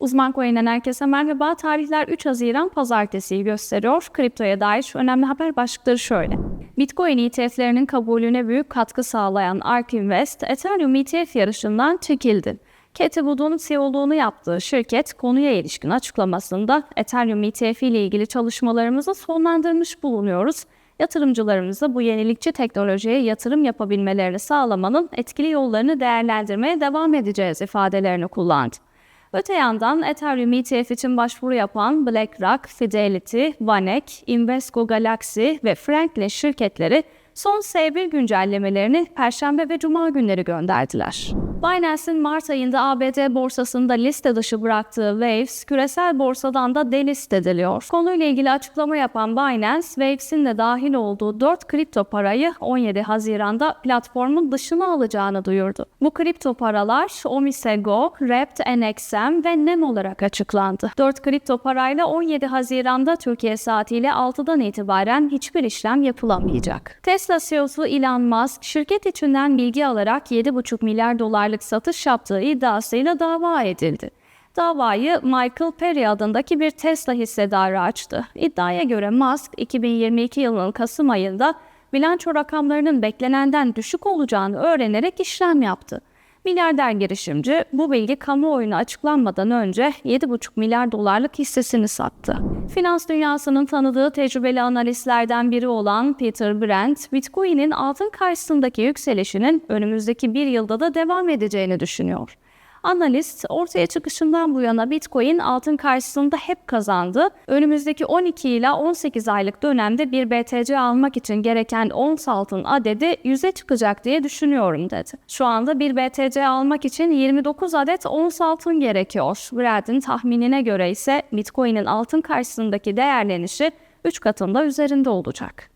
Uzman Coin'den herkese merhaba. Tarihler 3 Haziran Pazartesi'yi gösteriyor. Kriptoya dair önemli haber başlıkları şöyle. Bitcoin ETF'lerinin kabulüne büyük katkı sağlayan ARK Invest, Ethereum ETF yarışından çekildi. Cathie Wood'un CEO'luğunu yaptığı şirket konuya ilişkin açıklamasında Ethereum ETF ile ilgili çalışmalarımızı sonlandırmış bulunuyoruz. Yatırımcılarımıza bu yenilikçi teknolojiye yatırım yapabilmelerini sağlamanın etkili yollarını değerlendirmeye devam edeceğiz ifadelerini kullandı. Öte yandan Ethereum ETF için başvuru yapan BlackRock, Fidelity, Vanek, Invesco Galaxy ve Franklin şirketleri son S1 güncellemelerini Perşembe ve Cuma günleri gönderdiler. Binance'in Mart ayında ABD borsasında liste dışı bıraktığı Waves, küresel borsadan da delist ediliyor. Konuyla ilgili açıklama yapan Binance, Waves'in de dahil olduğu 4 kripto parayı 17 Haziran'da platformun dışına alacağını duyurdu. Bu kripto paralar Omisego, Wrapped NXM ve NEM olarak açıklandı. 4 kripto parayla 17 Haziran'da Türkiye saatiyle 6'dan itibaren hiçbir işlem yapılamayacak. Tesla CEO'su Elon Musk, şirket içinden bilgi alarak 7,5 milyar dolarlık satış yaptığı iddiasıyla dava edildi. Davayı Michael Perry adındaki bir Tesla hissedarı açtı. İddiaya göre Musk 2022 yılının Kasım ayında bilanço rakamlarının beklenenden düşük olacağını öğrenerek işlem yaptı. Milyarder girişimci bu bilgi kamuoyuna açıklanmadan önce 7,5 milyar dolarlık hissesini sattı. Finans dünyasının tanıdığı tecrübeli analistlerden biri olan Peter Brandt, Bitcoin'in altın karşısındaki yükselişinin önümüzdeki bir yılda da devam edeceğini düşünüyor. Analist, ortaya çıkışından bu yana Bitcoin altın karşısında hep kazandı. Önümüzdeki 12 ila 18 aylık dönemde bir BTC almak için gereken ons altın adedi 100'e çıkacak diye düşünüyorum dedi. Şu anda bir BTC almak için 29 adet ons altın gerekiyor. Brad'in tahminine göre ise Bitcoin'in altın karşısındaki değerlenişi 3 katında üzerinde olacak.